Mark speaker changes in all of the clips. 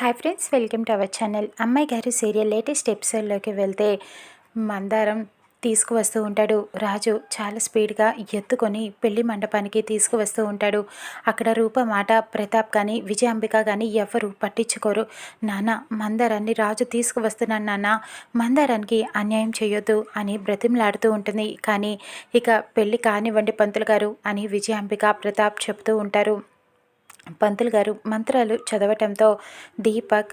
Speaker 1: Hi friends welcome to our channel అమ్మాయి గారి serial latest ఎపిసోడ్లోకి వెళ్తే మందారం తీసుకువస్తూ ఉంటాడు. రాజు చాలా స్పీడ్గా ఎత్తుకొని పెళ్ళి మండపానికి తీసుకువస్తూ ఉంటాడు. అక్కడ రూప మాట ప్రతాప్ కానీ విజయాంబిక కానీ ఎవరు పట్టించుకోరు. నాన్న మందారాన్ని రాజు తీసుకువస్తున్నాను నాన్న మందారానికి అన్యాయం చేయొద్దు అని బ్రతిమలాడుతూ ఉంటుంది. కానీ ఇక పెళ్ళి కానివ్వండి పంతులు గారు అని విజయాంబిక ప్రతాప్ చెప్తూ ఉంటారు. పంతులు గారు మంత్రాలు చదవటంతో దీపక్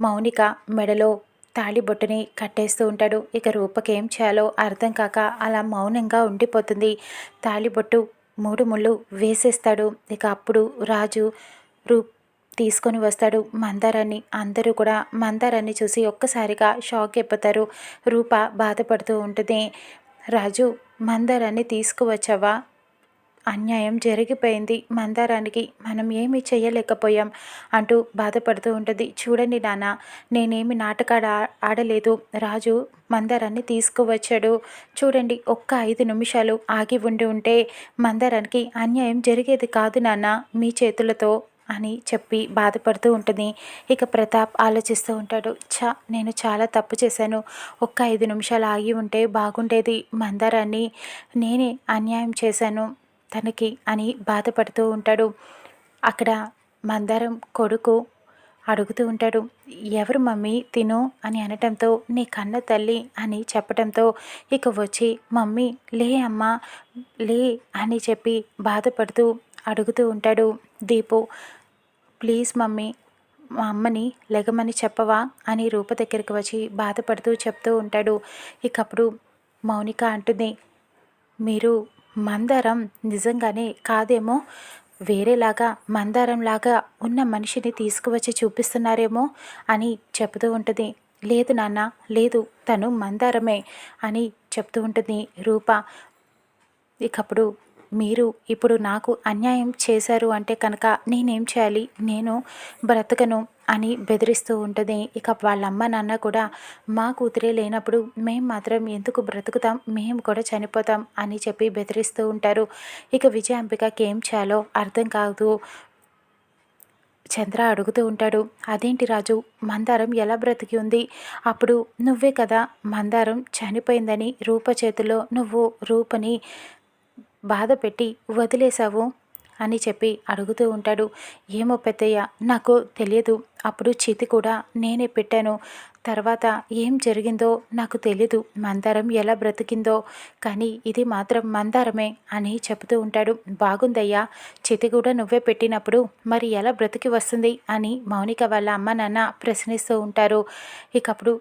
Speaker 1: మౌనిక మెడలో తాళిబొట్టుని కట్టేస్తూ ఉంటాడు. ఇక రూపకి ఏం చేయాలో అర్థం కాక అలా మౌనంగా ఉండిపోతుంది. తాళిబొట్టు మూడు ముళ్ళు వేసేస్తాడు. ఇక అప్పుడు రాజు రూ తీసుకొని వస్తాడు. మందారాన్ని అందరూ కూడా మందారాన్ని చూసి ఒక్కసారిగా షాక్ అయిపోతారు. రూప బాధపడుతూ ఉంటుంది. రాజు మందారాన్ని తీసుకువచ్చావా? అన్యాయం జరిగిపోయింది. మందారానికి మనం ఏమీ చేయలేకపోయాం అంటూ బాధపడుతూ ఉంటుంది. చూడండి నాన్న నేనేమి నాటకాడ ఆడలేదు. రాజు మందారాన్ని తీసుకువచ్చాడు. చూడండి ఒక్క ఐదు నిమిషాలు ఆగి ఉండి ఉంటే మందారానికి అన్యాయం జరిగేది కాదు నాన్న మీ చేతులతో అని చెప్పి బాధపడుతూ ఉంటుంది. ఇక ప్రతాప్ ఆలోచిస్తూ ఉంటాడు. చా నేను చాలా తప్పు చేశాను. ఒక్క ఐదు నిమిషాలు ఆగి ఉంటే బాగుండేది. మందారాన్ని నేనే అన్యాయం చేశాను. తనకి అని బాధపడుతూ ఉంటాడు. అక్కడ మందారం కొడుకు అడుగుతూ ఉంటాడు ఎవరు మమ్మీ? తిను అని అనటంతో నీ కన్న తల్లి అని చెప్పడంతో ఇక వచ్చి మమ్మీ లే అమ్మా లే అని చెప్పి బాధపడుతూ అడుగుతూ ఉంటాడు. దీపు ప్లీజ్ మమ్మీ మా అమ్మని లెగమని చెప్పవా అని రూప దగ్గరికి వచ్చి బాధపడుతూ చెప్తూ ఉంటాడు. ఇకప్పుడు మౌనిక అంటుంది మీరు మందారం నిజంగానే కాదేమో? వేరేలాగా మందారంలాగా ఉన్న మనిషిని తీసుకువచ్చి చూపిస్తున్నారేమో అని చెబుతూ ఉంటుంది. లేదు నాన్న లేదు తను మందారమే అని చెప్తూ ఉంటుంది రూప. ఇకప్పుడు మీరు ఇప్పుడు నాకు అన్యాయం చేశారు అంటే కనుక నేనేం చేయాలి? నేను బ్రతకను. అని బెదిరిస్తూ ఉంటుంది. ఇక వాళ్ళమ్మ నాన్న కూడా మా కూతురే లేనప్పుడు మేము మాత్రం ఎందుకు బ్రతుకుతాం? మేము కూడా చనిపోతాం అని చెప్పి బెదిరిస్తూ ఉంటారు. ఇక విజయాంబికకి ఏం చేయాలో అర్థం కాదు. చంద్ర అడుగుతూ ఉంటాడు అదేంటి రాజు మందారం ఎలా బ్రతికి ఉంది? అప్పుడు నువ్వే కదా మందారం చనిపోయిందని రూప చేతిలో నువ్వు రూపని బాధ పెట్టి వదిలేశావు. అని చెప్పి అడుగుతూ ఉంటాడు. ఏమో పెద్దయ్య నాకు తెలియదు. అప్పుడు చితి కూడా నేనే పెట్టాను. తర్వాత ఏం జరిగిందో నాకు తెలీదు. మందారం ఎలా బ్రతికిందో. కానీ ఇది మాత్రం మందారమే అని చెబుతూ ఉంటాడు. బాగుందయ్యా చితి కూడా నువ్వే పెట్టినప్పుడు మరి ఎలా బ్రతికి వస్తుంది? అని మౌనిక వాళ్ళ అమ్మ నాన్న ప్రశ్నిస్తూ ఉంటారు. ఇకప్పుడు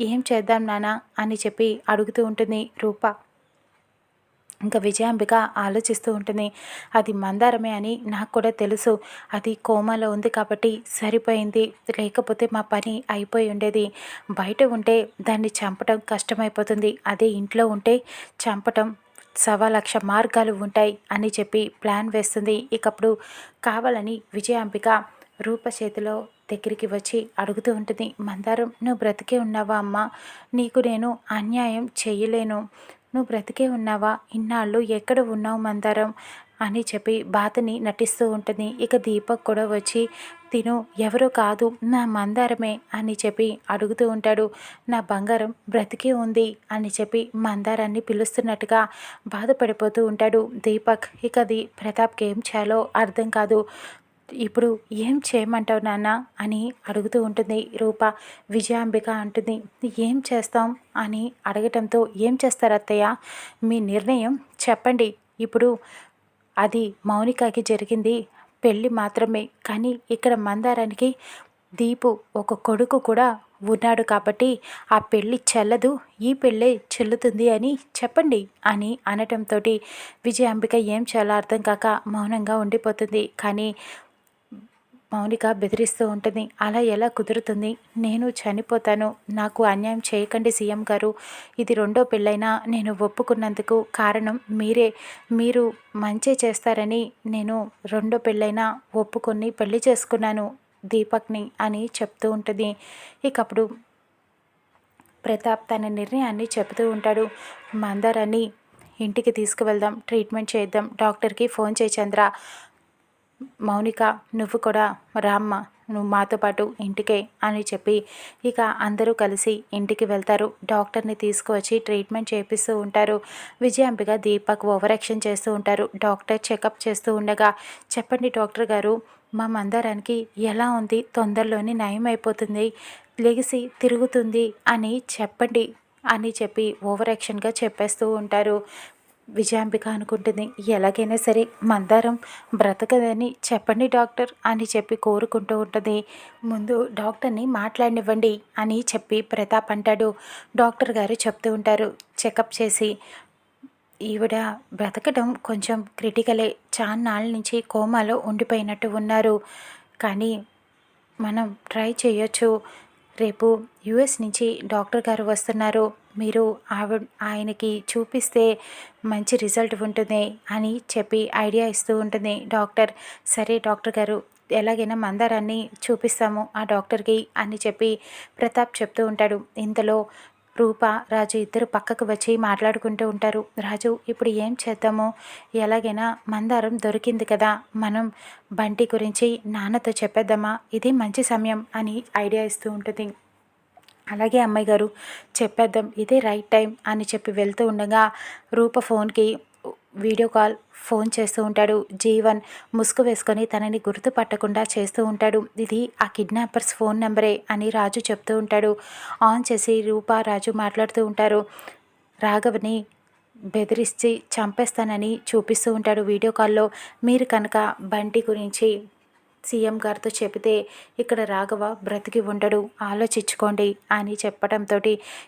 Speaker 1: ఏం చేద్దాం నాన్న? అని చెప్పి అడుగుతూ ఉంటుంది రూప. ఇంకా విజయాంబిక ఆలోచిస్తూ ఉంటుంది అది మందారమే అని నాకు కూడా తెలుసు. అది కోమాలో ఉంది కాబట్టి సరిపోయింది. లేకపోతే మా పని అయిపోయి ఉండేది. బయట ఉంటే దాన్ని చంపటం కష్టమైపోతుంది. అదే ఇంట్లో ఉంటే చంపటం సవా లక్ష మార్గాలు ఉంటాయి అని చెప్పి ప్లాన్ వేస్తుంది. ఇకప్పుడు కావాలని విజయాంబిక రూప చేతిలో దగ్గరికి వచ్చి అడుగుతూ ఉంటుంది మందారం నువ్వు బ్రతికే ఉన్నావా అమ్మ? నీకు నేను అన్యాయం చేయలేను. నువ్వు బ్రతికే ఉన్నావా? ఇన్నాళ్ళు ఎక్కడ ఉన్నావు మందారం? అని చెప్పి బాధని నటిస్తూ ఉంటుంది. ఇక దీపక్ కూడా వచ్చి తిను ఎవరో కాదు నా మందారమే అని చెప్పి అడుగుతూ ఉంటాడు. నా బంగారం బ్రతికే ఉంది అని చెప్పి మందారాన్ని పిలుస్తున్నట్టుగా బాధపడిపోతూ ఉంటాడు దీపక్. ఇక అది ప్రతాప్కి ఏం చేయాలో అర్థం కాదు. ఇప్పుడు ఏం చేయమంటావు నాన్న? అని అడుగుతూ ఉంటుంది రూప. విజయాంబిక అంటుంది ఏం చేస్తాం? అని అడగటంతో ఏం చేస్తారు అత్తయ్య? మీ నిర్ణయం చెప్పండి. ఇప్పుడు అది మౌనికకి జరిగింది. పెళ్ళి మాత్రమే. కానీ ఇక్కడ మందారానికి దీపు ఒక కొడుకు కూడా ఉన్నాడు కాబట్టి ఆ పెళ్ళి చెల్లదు. ఈ పెళ్ళే చెల్లుతుంది అని చెప్పండి అని అనటంతో విజయాంబిక ఏం చేయాలో అర్థం కాక మౌనంగా ఉండిపోతుంది. కానీ మౌనిక బెదిరిస్తూ ఉంటుంది. అలా ఎలా కుదురుతుంది? నేను చనిపోతాను. నాకు అన్యాయం చేయకండి సీఎం గారు. ఇది రెండో పెళ్ళైనా నేను ఒప్పుకున్నందుకు కారణం మీరే. మీరు మంచి చేస్తారని నేను రెండో పెళ్ళైనా ఒప్పుకొని పెళ్ళి చేసుకున్నాను దీపక్ని అని చెప్తూ ఉంటుంది. ఇకప్పుడు ప్రతాప్ తన నిర్ణయాన్ని చెబుతూ ఉంటాడు. మందారాన్ని ఇంటికి తీసుకువెళ్దాం. ట్రీట్మెంట్ చేద్దాం. డాక్టర్కి ఫోన్ చేయి చంద్ర. మౌనిక నువ్వు కూడా రామ్మ నువ్వు మాతో పాటు ఇంటికే అని చెప్పి ఇక అందరూ కలిసి ఇంటికి వెళ్తారు. డాక్టర్ని తీసుకువచ్చి ట్రీట్మెంట్ చేపిస్తూ ఉంటారు. విజయాంబిక దీపక్ ఓవర్ యాక్షన్ చేస్తూ ఉంటారు. డాక్టర్ చెకప్ చేస్తూ ఉండగా చెప్పండి డాక్టర్ గారు మా మందారానికి ఎలా ఉంది? తొందరలోనే నయం అయిపోతుంది. లెగిసి తిరుగుతుంది అని చెప్పండి అని చెప్పి ఓవర్ యాక్షన్గా చెప్పేస్తూ ఉంటారు. విజయాంబిక అనుకుంటుంది. ఎలాగైనా సరే మందారం బ్రతకదని చెప్పండి డాక్టర్ అని చెప్పి కోరుకుంటూ ఉంటుంది. ముందు డాక్టర్ని మాట్లాడినివ్వండి అని చెప్పి ప్రతాప్ అంటాడు. డాక్టర్ గారు చెప్తూ ఉంటారు. చెకప్ చేసి ఈవిడ బ్రతకడం కొంచెం క్రిటికలే. చాన్నాళ్ళ నుంచి కోమాలో ఉండిపోయినట్టు ఉన్నారు. కానీ మనం ట్రై చేయొచ్చు. రేపు యుఎస్ నుంచి డాక్టర్ గారు వస్తున్నారు. మీరు ఆవిడ ఆయనకి చూపిస్తే మంచి రిజల్ట్ ఉంటుంది అని చెప్పి ఐడియా ఇస్తూ ఉంటుంది డాక్టర్. సరే డాక్టర్ గారు ఎలాగైనా మందారాన్ని చూపిస్తాము ఆ డాక్టర్కి అని చెప్పి ప్రతాప్ చెప్తూ ఉంటాడు. ఇంతలో రూప రాజు ఇద్దరు పక్కకు వచ్చి మాట్లాడుకుంటూ ఉంటారు. రాజు ఇప్పుడు ఏం చేద్దాము? ఎలాగైనా మందారం దొరికింది కదా మనం బంటి గురించి నాన్నతో చెప్పేద్దామా? ఇది మంచి సమయం అని ఐడియా ఇస్తూ ఉంటుంది. అలాగే అమ్మాయి గారు చెప్పేద్దాం ఇదే రైట్ టైం అని చెప్పి వెళ్తూ ఉండగా రూప ఫోన్కి వీడియో కాల్ ఫోన్ చేస్తూ ఉంటాడు. జీవన్ ముసుగు వేసుకొని తనని గుర్తుపట్టకుండా చేస్తూ ఉంటాడు. ఇది ఆ కిడ్నాపర్స్ ఫోన్ నెంబరే అని రాజు చెప్తూ ఉంటాడు. ఆన్ చేసి రూప రాజు మాట్లాడుతూ ఉంటారు. రాఘవని బెదిరించి చంపేస్తానని చూపిస్తూ ఉంటాడు వీడియో కాల్లో మీరు కనుక బంటి గురించి సీఎం గారితో చెబితే ఇక్కడ రాఘవ బ్రతికి ఉండడు ఆలోచించుకోండి అని చెప్పడంతో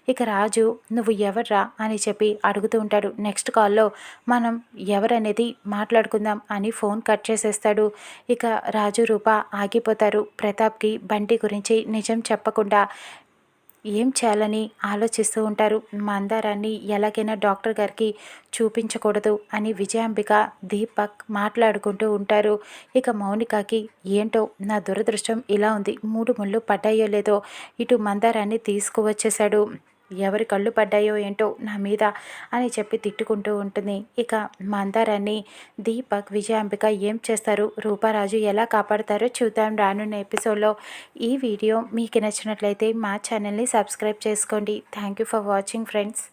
Speaker 1: ఇక రాజు నువ్వు ఎవర్రా? అని చెప్పి అడుగుతూ ఉంటాడు. నెక్స్ట్ కాల్లో మనం ఎవరనేది మాట్లాడుకుందాం అని ఫోన్ కట్ చేసేస్తాడు. ఇక రాజు రూప ఆగిపోతారు. ప్రతాప్కి బంటి గురించి నిజం చెప్పకుండా ఏం చేయాలని ఆలోచిస్తూ ఉంటారు? మందారాన్ని ఎలాగైనా డాక్టర్ గారికి చూపించకూడదు అని విజయాంబిక దీపక్ మాట్లాడుకుంటూ ఉంటారు. ఇక మౌనికకి ఏంటో నా దురదృష్టం ఇలా ఉంది. మూడు ముళ్ళు పడ్డాయో లేదో ఇటు మందారాన్ని తీసుకువచ్చేశాడు. ఎవరి కళ్ళు పడ్డాయో ఏంటో నా మీద అని చెప్పి తిట్టుకుంటూ ఉంటుంది. ఇక మందారాన్ని దీపక్ విజయాంబిక ఏం చేస్తారు? రూపారాజు ఎలా కాపాడతారో చూద్దాం రానున్న ఎపిసోడ్లో. ఈ వీడియో మీకు నచ్చినట్లయితే మా ఛానల్ని సబ్స్క్రైబ్ చేసుకోండి. Thank you for watching friends.